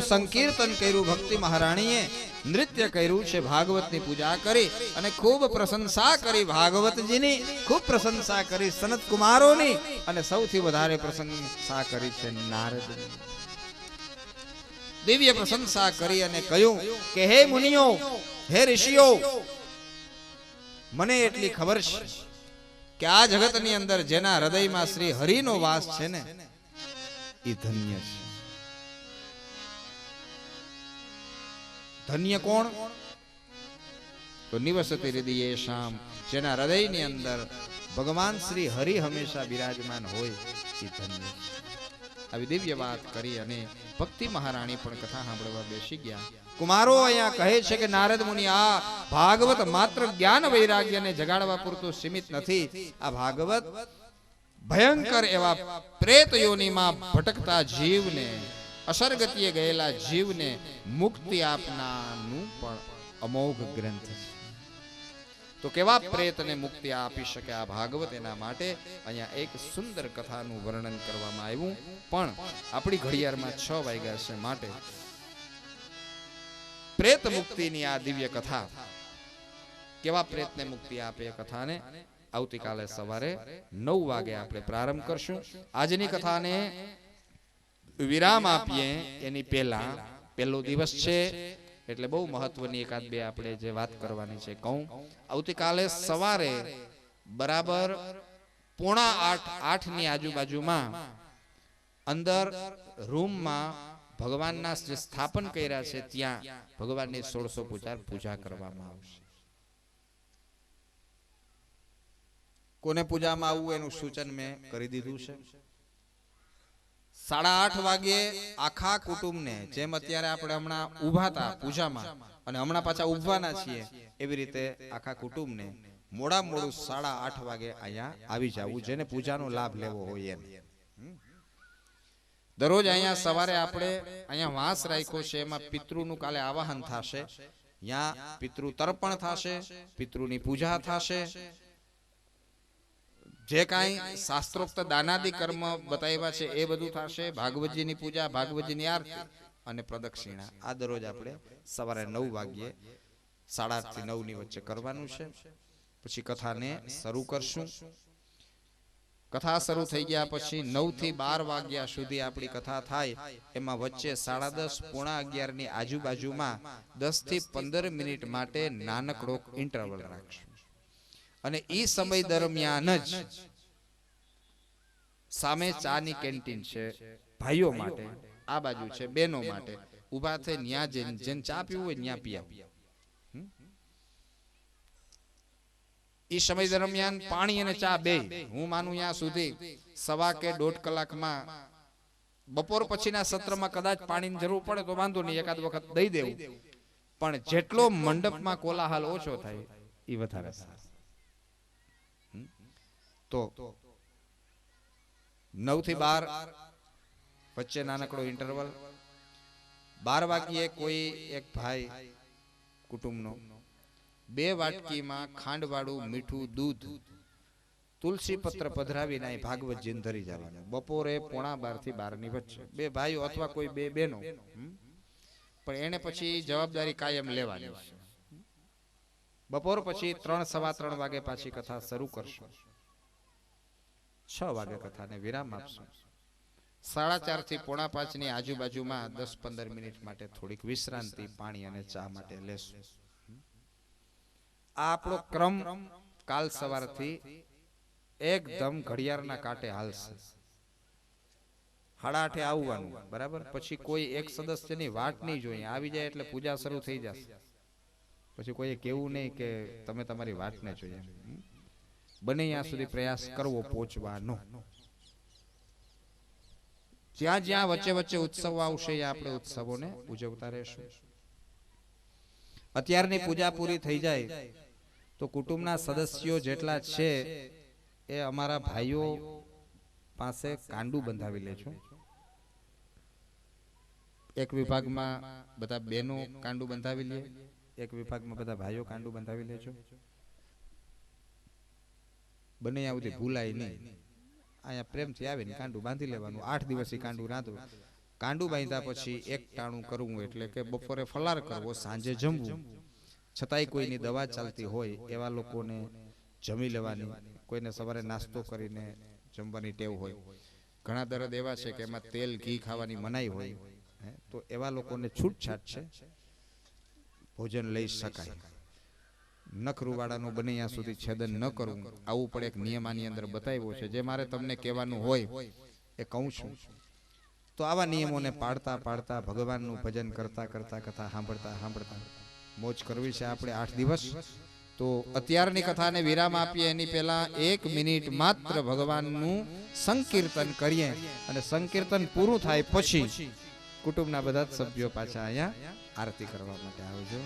કૃષ્ણનું સંકીર્તન કર્યું ભક્તિ મહારાણીએ, નૃત્ય કર્યું છે, ભાગવતની પૂજા કરી અને ખૂબ પ્રશંસા કરી ભાગવતજીની, ખૂબ પ્રશંસા કરી સનત કુમારોની અને સૌથી વધારે પ્રશંસા કરી છે નારદની. દિવ્ય પ્રશંસા કરી અને કહ્યું કે, હે મુનિઓ, હે ઋષિઓ, મને એટલી ખબર છે કે આ જગતની અંદર જેના હૃદયમાં શ્રી હરિનો વાસ છે ને, એ ધન્ય છે. ધન્ય કોણ? તો નિવસતી હૃદય શામ, જેના હૃદયની અંદર ભગવાન શ્રી હરિ હંમેશા બિરાજમાન હોય એ ધન્ય આવી દિવ્ય વાત કરી અને ભક્તિ મહારાણી પણ કથા સાંભળવા બેસી ગયા. કુમારો અહીંયા કહે છે કે, નારદ મુનિ, આ ભાગવત માત્ર જ્ઞાન વૈરાગ્યને જગાડવા પૂરતું સીમિત નથી. આ ભાગવત ભયંકર એવા પ્રેત યોનીમાં ભટકતા જીવને અસરગતિએ ગયેલા જીવને મુક્તિ આપનારનું પણ અમોઘ ગ્રંથ છે. તો કેવા પ્રેતને મુક્તિ આપી શકે આ ભાગવત? એના માટે અહીંયા એક સુંદર કથાનું વર્ણન કરવામાં આવ્યું. પણ આપણી ઘડિયાળમાં છ વાગ્યા છે માટે. પ્રેત મુક્તિની આ દિવ્ય કથા. કેવા પ્રેતને મુક્તિ આપે એ કથાને? આવતીકાલે સવારે નવ વાગે આપણે પ્રારંભ કરશું. આજની કથાને વિરામ આપીએ એની પહેલા. પહેલો દિવસ છે, એટલે બહુ મહત્વની એકાદ બે આપણે જે વાત કરવાની છે કહું. આવતીકાલે સવારે બરાબર પોણા આઠ, આઠની આજુબાજુમાં અંદર રૂમમાં ભગવાનના જે સ્થાપન કર્યા છે ત્યાં ભગવાનની સોળસો પૂજા પૂજા કરવામાં આવશે. કોને પૂજામાં આવવું એનું સૂચન મેં કરી દીધું છે? સાડા આઠ વાગ્યે આખા કુટુંબને, જેમ અત્યારે આપણે હમણાં ઊભા હતા પૂજામાં અને હમણાં પાછા ઊભવાના છીએ, એવી રીતે આખા કુટુંબને મોડા મોડું સાડા આઠ વાગે અહીંયા આવી જવું, જેને પૂજાનો લાભ લેવો હોય એમ. દરરોજ અહીંયા સવારે આપણે અહીંયા વાંસ રાખ્યો છે, એમાં પિતૃનું કાલે આવાહન થશે ત્યાં પિતૃ તર્પણ થશે, પિતૃની પૂજા થશે જે કાંઈ શાસ્ત્રોક્ત દાનાદિ કર્મ બતાવ્યા છે, એ બધું થશે. ભાગવતજીની પૂજા, ભાગવતજીની આરતી અને પ્રદક્ષિણા. આ દરરોજ આપણે સવારે નવ વાગ્યે સાડા થી નવની વચ્ચે કરવાનું છે. પછી કથાને શરૂ કરશું. કથા શરૂ થઈ ગયા પછી નવથી બાર વાગ્યા સુધી આપણી કથા થાય. એમાં વચ્ચે સાડા દસ, પોણા અગિયારની આજુબાજુમાં દસથી પંદર મિનિટ માટે નાનકડો ઇન્ટરવલ રાખશું. અને એ સમય દરમિયાન જ સામે ચાની કેન્ટીન છે ભાઈઓ માટે આ બાજુ છે બહેનો માટે ઊભા થઈ ન્યા જઈને જેને ચા પીવું હોય ન્યા પી આવો. એ સમય દરમિયાન પાણી અને ચા બે. હું માનું ત્યાં સુધી સવા કે દોઢ કલાકમાં બપોર પછીના સત્રમાં કદાચ પાણીની જરૂર પડે તો વાંધો નહીં એકાદ વખત દઈ દેવું. પણ જેટલો મંડપમાં કોલાહલ ઓછો થાય એ વધારે સારું? તો નવથી બાર વચ્ચે નાનકડો ઇન્ટરવલ બાર વાગ્યે કોઈ એક ભાઈ કુટુંબનો બે વાટકીમાં ખાંડવાળું મીઠું દૂધ તુલસી પત્ર પધરાવીને ભાગવત જીન ધરી જવાનું. બપોરે પોણા બારથી બારની વચ્ચે. બે ભાઈઓ અથવા કોઈ બે બહેનો. પણ એને પછી જવાબદારી કાયમ લેવાની છે. બપોર પછી ત્રણ, સવા ત્રણ વાગે પાછી કથા શરૂ કરશું. છ વાગે કથાને વિરામ આપશું. સાડા ચારથી પોણા પાંચની આજુબાજુમાં દસ પંદર મિનિટ માટે થોડીક વિશ્રાંતિ, પાણી અને ચા માટે લેશું. આ આપણો ક્રમ કાલ સવારથી એકદમ ઘડિયાળના કાંટે હાલશે. સાડા આઠે આવવાનું, બરાબર? પછી કોઈ એક સદસ્યની વાટ નહીં જોઈએ આવી જાય એટલે પૂજા શરૂ થઈ જશે. પછી કોઈએ કેવું નહીં કે તમે તમારી વાટને જોઈએ? બને ત્યાં સુધી પ્રયાસ કરવો પહોંચવાનો જ્યાં જ્યાં વચ્ચે વચ્ચે ઉત્સવ આવશે એ આપણે ઉત્સવોને ઉજવતા રહેશું. અત્યારની પૂજા પૂરી થઈ જાય તો કુટુંબના સદસ્યો જેટલા છે એ અમારા ભાઈઓ પાસે કાંડું બંધાવી લેજો એક વિભાગમાં બધા બહેનો કાંડું બંધાવી લે એક વિભાગમાં બધા ભાઈઓ કાંડું બંધાવી લેજો બને ત્યાં ભૂલાય નહીં. અહીંયા પ્રેમથી આવીને કાંડું બાંધી લેવાનું. આઠ દિવસ કાંડું રાંધવું કાંડું બાંધ્યા પછી એક ટાણું કરવું એટલે કે બપોરે ફલાર કરવો, સાંજે જમવું. છતાંય કોઈની દવા ચાલતી હોય એવા લોકોને જમી લેવાની. કોઈને સવારે નાસ્તો કરીને જમવાની ટેવ હોય. ઘણા દર્દ એવા છે કે એમાં તેલ, ઘી ખાવાની મનાઈ હોય. તો એવા લોકોને છૂટછાટ છે. ભોજન લઈ શકાય. નખરુવાળાનું બને ત્યાં સુધી છેદન ન કરવું આવું પણ એક નિયમાની અંદર બતાવ્યો છે. જે મારે તમને કહેવાનું હોય એ કહું છું. તો આવા નિયમોને પાડતા પાળતા ભગવાનનું ભજન કરતા કરતા કથા સાંભળતા સાંભળતા મોજ કરવી છે આપણે આઠ દિવસ. તો અત્યારની કથાને વિરામ આપીએ. એની પહેલા એક મિનિટ માત્ર ભગવાનનું સંકીર્તન કરીએ અને સંકીર્તન પૂરું થાય પછી કુટુંબના બધા જ સભ્યો પાછા અહીંયા આરતી કરવા માટે આવજો.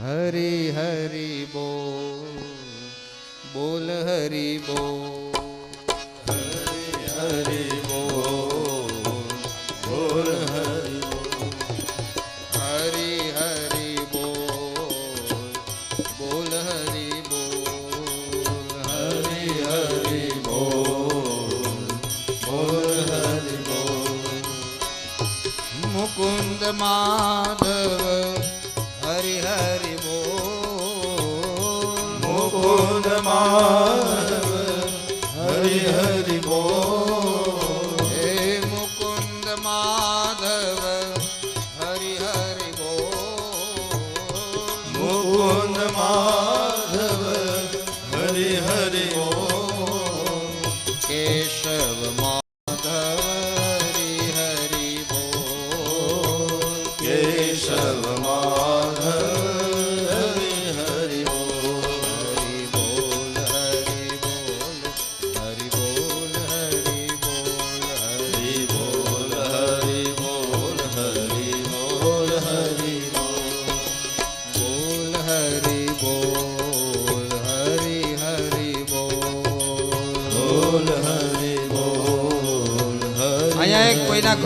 હરી હરિ બોલ બોલ હરિ બોલ હરિ બોલ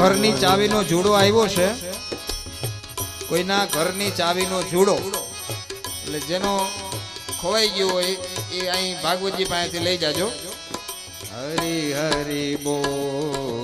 ઘરની ચાવીનો જુડો આવ્યો છે. કોઈના ઘરની ચાવીનો જુડો. એટલે જેનો ખોવાઈ ગયો હોય એ અહીં ભાગવતજી પાસેથી લઈ જાજો. હરી હરી બોલ.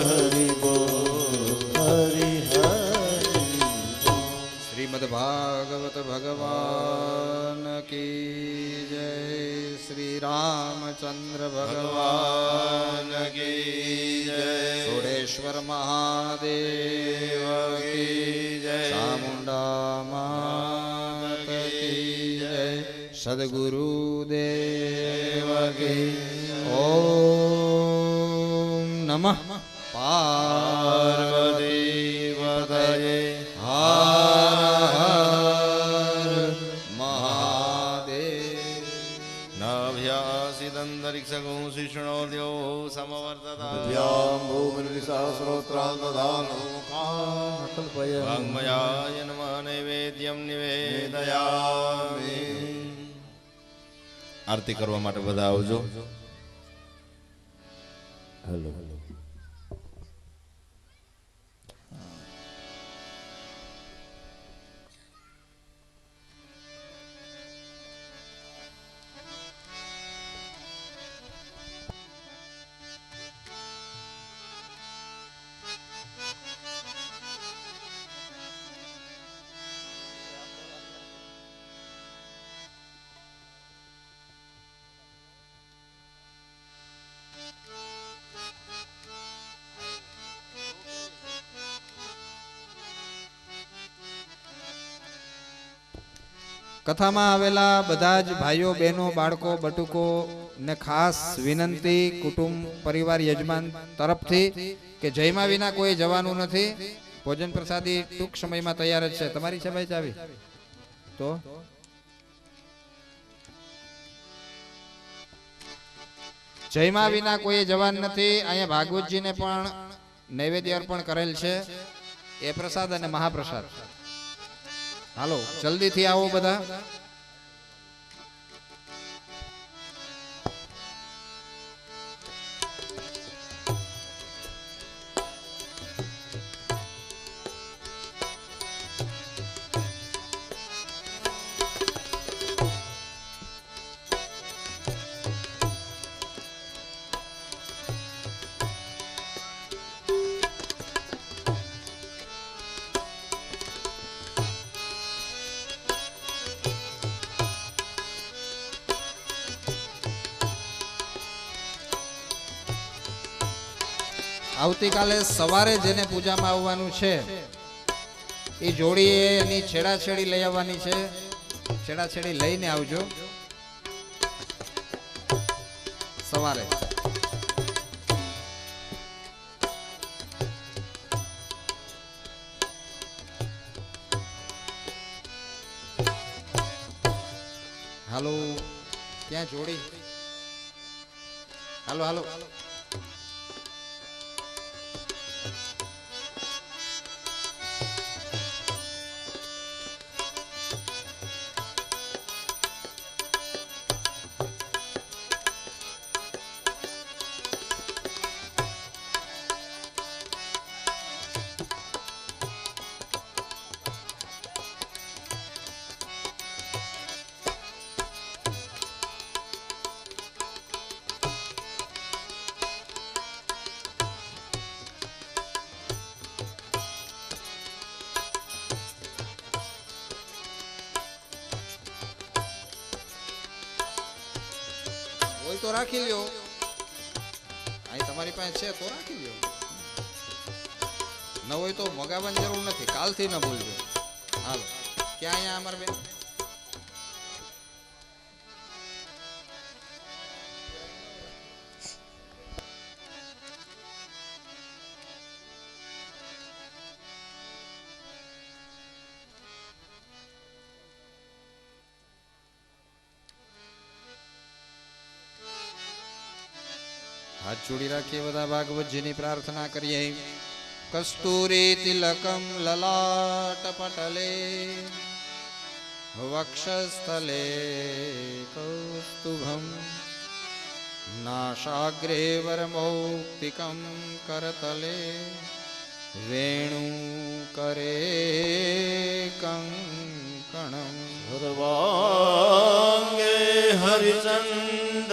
સદગુરુદેવ ઓમ નમઃ પાર્વતી હા न्तरिक्षगुंशिष्णोद्यो समवर्तताम्बूमिलिसहस्रोत्रान्तधानमुखाकल्पय वाङ्मयाय नमः नैवेद्यं निवेदया આરતી કરવા માટે બધા આવજો. હેલો કથામાં આવેલા બધા જ ભાઈઓ, બહેનો, બાળકો, બટુકો ને ખાસ વિનંતી કુટુંબ પરિવાર યજમાન તરફથી કે જયમાં વિના કોઈ જવાનું નથી. ભોજન પ્રસાદી ટૂંક સમયમાં તૈયાર જ છે. તમારી છે ભાઈ ચાવી? તો? જયમાં વિના કોઈ જવાન નથી. અહીંયા ભાગવતજીને પણ નૈવેદ્ય અર્પણ કરેલ છે. એ પ્રસાદ અને મહાપ્રસાદ. હાલો જલ્દીથી આવો બધા. આવતીકાલે સવારે જેને પૂજામાં આવવાનું છે, એ જોડી એની છેડાછેડી લઈ આવવાની છે. છેડાછેડી લઈને આવજો. સવારે. હાલો. ક્યાં જોડી? હાલો હાલો. રાખી લ્યો. અહીં તમારી પાસે છે તો રાખી લ્યો. ન હોય તો મગાવવાની જરૂર નથી. કાલથી ન ભૂલજો. હાલો. ક્યાં અહીંયા અમારે બેન જોડી રાખીએ બધા ભાગવતજીની પ્રાર્થના કરીએ. કસ્તુરી તિલકમ લલાટ પટલે, વક્ષસ્થલે કૌસ્તુભમ, નાશાગ્રે વરમૌક્તિકમ કરતલે કરે કંકણમ. સર્વાંગે હરિચંદ